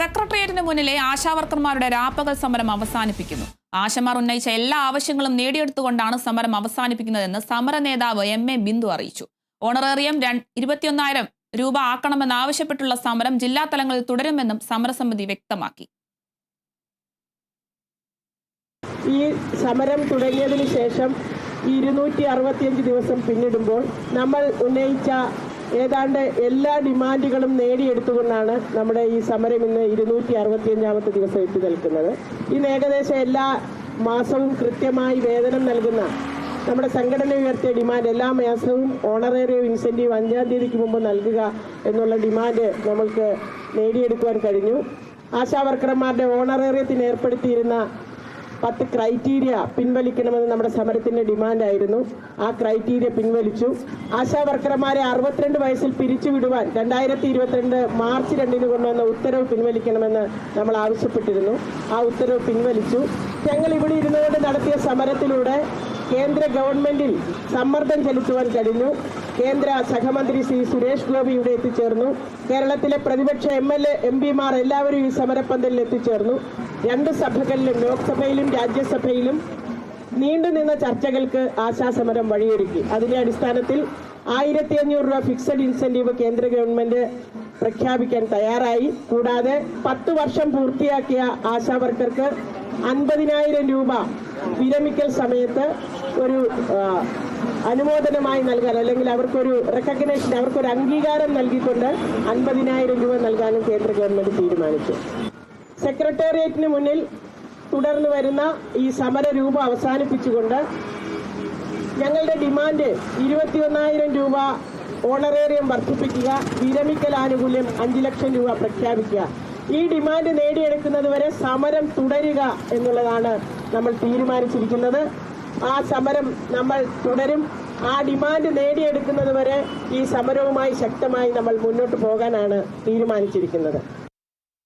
സെക്രട്ടേറിയറ്റിന് മുന്നിലെ ആശാവർക്കർമാരുടെ രാപ്പകൽ സമരം അവസാനിപ്പിക്കുന്നു. ആശമാർ ഉന്നയിച്ച എല്ലാ ആവശ്യങ്ങളും നേടിയെടുത്തുകൊണ്ടാണ് സമരം അവസാനിപ്പിക്കുന്നതെന്ന് സമര നേതാവ് എം എ ബിന്ദു അറിയിച്ചു. ഓണറേറിയം ഇരുപത്തിയൊന്നായിരം രൂപ ആക്കണമെന്നാവശ്യപ്പെട്ടുള്ള സമരം ജില്ലാ തലങ്ങളിൽ തുടരുമെന്നും സമരസമിതി വ്യക്തമാക്കി. ഈ സമരം തുടങ്ങിയതിനു ശേഷം ഇരുന്നൂറ്റി അറുപത്തിയഞ്ച് ദിവസം പിന്നിടുമ്പോൾ നമ്മൾ ഉന്നയിച്ച ഏതാണ്ട് എല്ലാ ഡിമാൻഡുകളും നേടിയെടുത്തുകൊണ്ടാണ് നമ്മുടെ ഈ സമരം ഇന്ന് ഇരുന്നൂറ്റി അറുപത്തിയഞ്ചാമത്തെ ദിവസം എത്തി നിൽക്കുന്നത്. ഇന്ന് ഏകദേശം എല്ലാ മാസവും കൃത്യമായി വേതനം നൽകുന്ന നമ്മുടെ സംഘടന ഉയർത്തിയ ഡിമാൻഡ് എല്ലാ മാസവും ഓണറേറിയോ ഇൻസെന്റീവ് അഞ്ചാം തീയതിക്ക് മുമ്പ് നൽകുക എന്നുള്ള ഡിമാൻഡ് നമ്മൾക്ക് നേടിയെടുക്കുവാൻ കഴിഞ്ഞു. ആശാവർക്കർമാരുടെ ഓണറേറിയത്തിന് ഏർപ്പെടുത്തിയിരുന്ന പത്ത് ക്രൈറ്റീരിയ പിൻവലിക്കണമെന്ന് നമ്മുടെ സമരത്തിന്റെ ഡിമാൻഡായിരുന്നു. ആ ക്രൈറ്റീരിയ പിൻവലിച്ചു. ആശാ വർക്കർമാരെ അറുപത്തിരണ്ട് വയസ്സിൽ പിരിച്ചുവിടുവാൻ രണ്ടായിരത്തി ഇരുപത്തിരണ്ട് മാർച്ച് രണ്ടിന് കൊണ്ടുവന്ന ഉത്തരവ് പിൻവലിക്കണമെന്ന് നമ്മൾ ആവശ്യപ്പെട്ടിരുന്നു. ആ ഉത്തരവ് പിൻവലിച്ചു. ഞങ്ങൾ ഇവിടെ ഇരുന്നുകൊണ്ട് നടത്തിയ സമരത്തിലൂടെ കേന്ദ്ര ഗവൺമെന്റിൽ സമ്മർദ്ദം ചെലുത്തുവാൻ കഴിഞ്ഞു. കേന്ദ്ര സഹമന്ത്രി ശ്രീ സുരേഷ് ഗോപി ഇവിടെ എത്തിച്ചേർന്നു. കേരളത്തിലെ പ്രതിപക്ഷ എം എൽ എ എം പിമാർ എല്ലാവരും ഈ സമരപ്പന്തലിൽ എത്തിച്ചേർന്നു. രണ്ട് സഭകളിലും ലോക്സഭയിലും രാജ്യസഭയിലും നീണ്ടുനിന്ന ചർച്ചകൾക്ക് ആശാസമരം വഴിയൊരുക്കി. അതിന്റെ അടിസ്ഥാനത്തിൽ ആയിരത്തി അഞ്ഞൂറ് രൂപ ഫിക്സഡ് ഇൻസെന്റീവ് കേന്ദ്ര ഗവൺമെന്റ് പ്രഖ്യാപിക്കാൻ തയ്യാറായി. കൂടാതെ പത്ത് വർഷം പൂർത്തിയാക്കിയ ആശാവർക്കർക്ക് അൻപതിനായിരം രൂപ വിരമിക്കൽ സമയത്ത് ഒരു അനുമോദനമായി നൽകാൻ അല്ലെങ്കിൽ അവർക്കൊരു റെക്കഗ്നേഷൻ അവർക്കൊരു അംഗീകാരം നൽകിക്കൊണ്ട് അൻപതിനായിരം രൂപ നൽകാനും കേന്ദ്ര ഗവൺമെന്റ് തീരുമാനിച്ചു. സെക്രട്ടേറിയറ്റിന് മുന്നിൽ തുടർന്ന് വരുന്ന ഈ സമര രൂപം അവസാനിപ്പിച്ചുകൊണ്ട് ഞങ്ങളുടെ ഡിമാൻഡ് ഇരുപത്തിയൊന്നായിരം രൂപ ഓണറേറിയം വർദ്ധിപ്പിക്കുക വിരമിക്കൽ ആനുകൂല്യം അഞ്ചു ലക്ഷം രൂപ പ്രഖ്യാപിക്കുക. ഈ ഡിമാൻഡ് നേടിയെടുക്കുന്നത് വരെ സമരം തുടരുക എന്നുള്ളതാണ് നമ്മൾ തീരുമാനിച്ചിരിക്കുന്നത്. ആ സമരം നമ്മൾ തുടരും. ആ ഡിമാൻഡ് നേടിയെടുക്കുന്നത് വരെ ഈ സമരവുമായി ശക്തമായി നമ്മൾ മുന്നോട്ട് പോകാനാണ് തീരുമാനിച്ചിരിക്കുന്നത്.